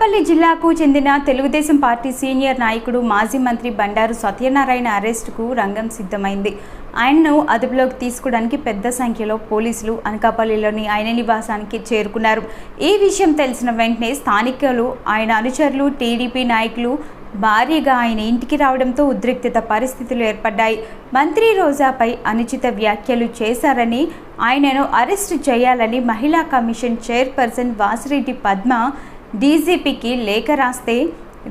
పల్లి జిల్లాకు చెందిన తెలుగుదేశం పార్టీ సీనియర్ నాయకుడు మాజీ మంత్రి బండారు సత్యనారాయణ అరెస్టుకు రంగం సిద్ధమైంది. ఆయన్ను అదుపులోకి తీసుకోవడానికి పెద్ద సంఖ్యలో పోలీసులు అనకాపల్లిలోని ఆయన నివాసానికి చేరుకున్నారు. ఈ విషయం తెలిసిన వెంటనే స్థానికులు ఆయన అనుచరులు టీడీపీ నాయకులు భారీగా ఆయన ఇంటికి రావడంతో ఉద్రిక్తత పరిస్థితులు ఏర్పడ్డాయి. మంత్రి రోజాపై అనుచిత వ్యాఖ్యలు చేశారని ఆయనను అరెస్టు చేయాలని మహిళా కమిషన్ చైర్పర్సన్ వాసిరెడ్డి పద్మ డీజీపీకి లేఖ రాస్తే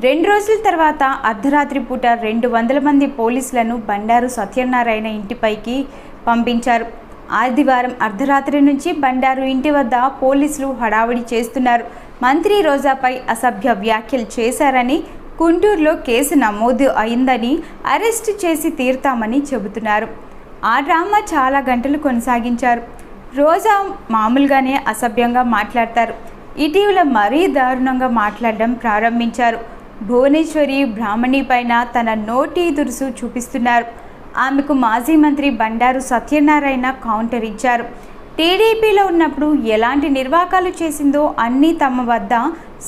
రెండు రోజుల తర్వాత అర్ధరాత్రి పూట రెండు వందల మంది పోలీసులను బండారు సత్యనారాయణ ఇంటిపైకి పంపించారు. ఆదివారం అర్ధరాత్రి నుంచి బండారు ఇంటి వద్ద పోలీసులు హడావుడి చేస్తున్నారు. మంత్రి రోజాపై అసభ్య వ్యాఖ్యలు చేశారని గుంటూరులో కేసు నమోదు అయిందని అరెస్టు చేసి తీరుతామని చెబుతున్నారు. ఆ డ్రామా చాలా గంటలు కొనసాగించారు. రోజా మామూలుగానే అసభ్యంగా మాట్లాడతారు. ఇటీవల మరీ దారుణంగా మాట్లాడడం ప్రారంభించారు. భువనేశ్వరి బ్రాహ్మణి పైన తన నోటి దురుసు చూపిస్తున్నారు. ఆమెకు మాజీ మంత్రి బండారు సత్యనారాయణ కౌంటర్ ఇచ్చారు. టీడీపీలో ఉన్నప్పుడు ఎలాంటి నిర్వాకాలు చేసిందో అన్నీ తమ వద్ద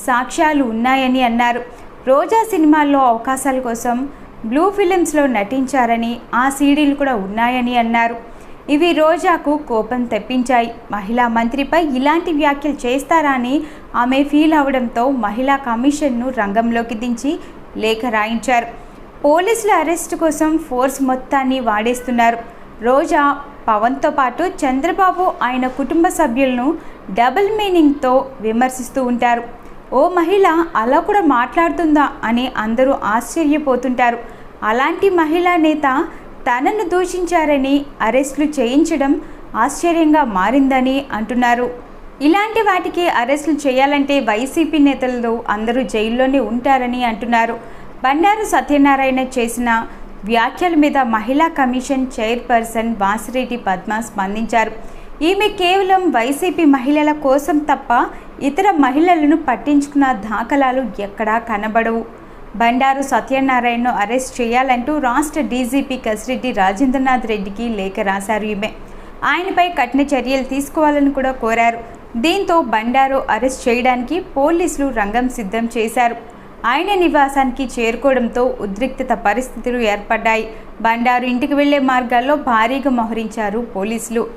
సాక్ష్యాలు ఉన్నాయని అన్నారు. రోజా సినిమాల్లో అవకాశాల కోసం బ్లూ ఫిలిమ్స్లో నటించారని ఆ సీడీలు కూడా ఉన్నాయని అన్నారు. ఇవి రోజాకు కోపం తెప్పించాయి. మహిళా మంత్రిపై ఇలాంటి వ్యాఖ్యలు చేస్తారా అని ఆమె ఫీల్ అవడంతో మహిళా కమిషన్ను రంగంలోకి దించి లేఖ రాయించారు. పోలీసుల అరెస్టు కోసం ఫోర్స్ మొత్తాన్ని వాడేస్తున్నారు. రోజా పవన్తో పాటు చంద్రబాబు ఆయన కుటుంబ సభ్యులను డబుల్ మీనింగ్తో విమర్శిస్తూ ఉంటారు. ఓ మహిళ అలా కూడా మాట్లాడుతుందా అని అందరూ ఆశ్చర్యపోతుంటారు. అలాంటి మహిళా నేత తనను దూషించారని అరెస్టులు చేయించడం ఆశ్చర్యంగా మారిందని అంటున్నారు. ఇలాంటి వాటికి అరెస్టులు చేయాలంటే వైసీపీ నేతలు అందరూ జైల్లోనే ఉంటారని అంటున్నారు. బండారు సత్యనారాయణ చేసిన వ్యాఖ్యల మీద మహిళా కమిషన్ చైర్పర్సన్ వాసిరెడ్డి పద్మ స్పందించారు. ఈమె కేవలం వైసీపీ మహిళల కోసం తప్ప ఇతర మహిళలను పట్టించుకున్న దాఖలాలు ఎక్కడా కనబడవు. బండారు సత్యనారాయణను అరెస్ట్ చేయాలంటూ రాష్ట్ర డీజీపీ కసిరెడ్డి రాజేంద్రనాథ్ రెడ్డికి లేఖ రాశారు ఈమె. ఆయనపై కఠిన చర్యలు తీసుకోవాలని కూడా కోరారు. దీంతో బండారు అరెస్ట్ చేయడానికి పోలీసులు రంగం సిద్ధం చేశారు. ఆయన నివాసానికి చేరుకోవడంతో ఉద్రిక్తత పరిస్థితులు ఏర్పడ్డాయి. బండారు ఇంటికి వెళ్ళే మార్గాల్లో భారీగా మోహరించారు పోలీసులు.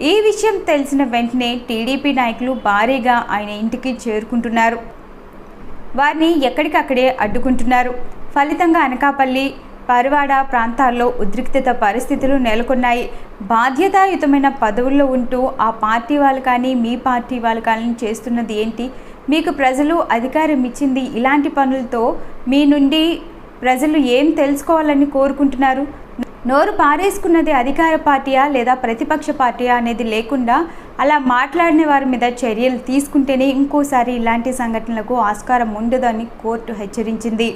ఈ విషయం తెలిసిన వెంటనే టీడీపీ నాయకులు భారీగా ఆయన ఇంటికి చేరుకుంటున్నారు. వారిని ఎక్కడికక్కడే అడ్డుకుంటున్నారు. ఫలితంగా అనకాపల్లి పరవాడ ప్రాంతాల్లో ఉద్రిక్తత పరిస్థితులు నెలకొన్నాయి. బాధ్యతాయుతమైన పదవుల్లో ఉంటూ ఆ పార్టీ వాళ్ళు కానీ మీ పార్టీ వాళ్ళు కానీ చేస్తున్నది ఏంటి? మీకు ప్రజలు అధికారం ఇచ్చింది ఇలాంటి పనులతో మీ నుండి ప్రజలు ఏం తెలుసుకోవాలని కోరుకుంటున్నారు? నోరు పారేసుకున్నది అధికార పార్టీయా లేదా ప్రతిపక్ష పార్టీయా అనేది లేకుండా అలా మాట్లాడిన వారి మీద చర్యలు తీసుకుంటేనే ఇంకోసారి ఇలాంటి సంఘటనలకు ఆస్కారం ఉండదని కోర్టు హెచ్చరించింది.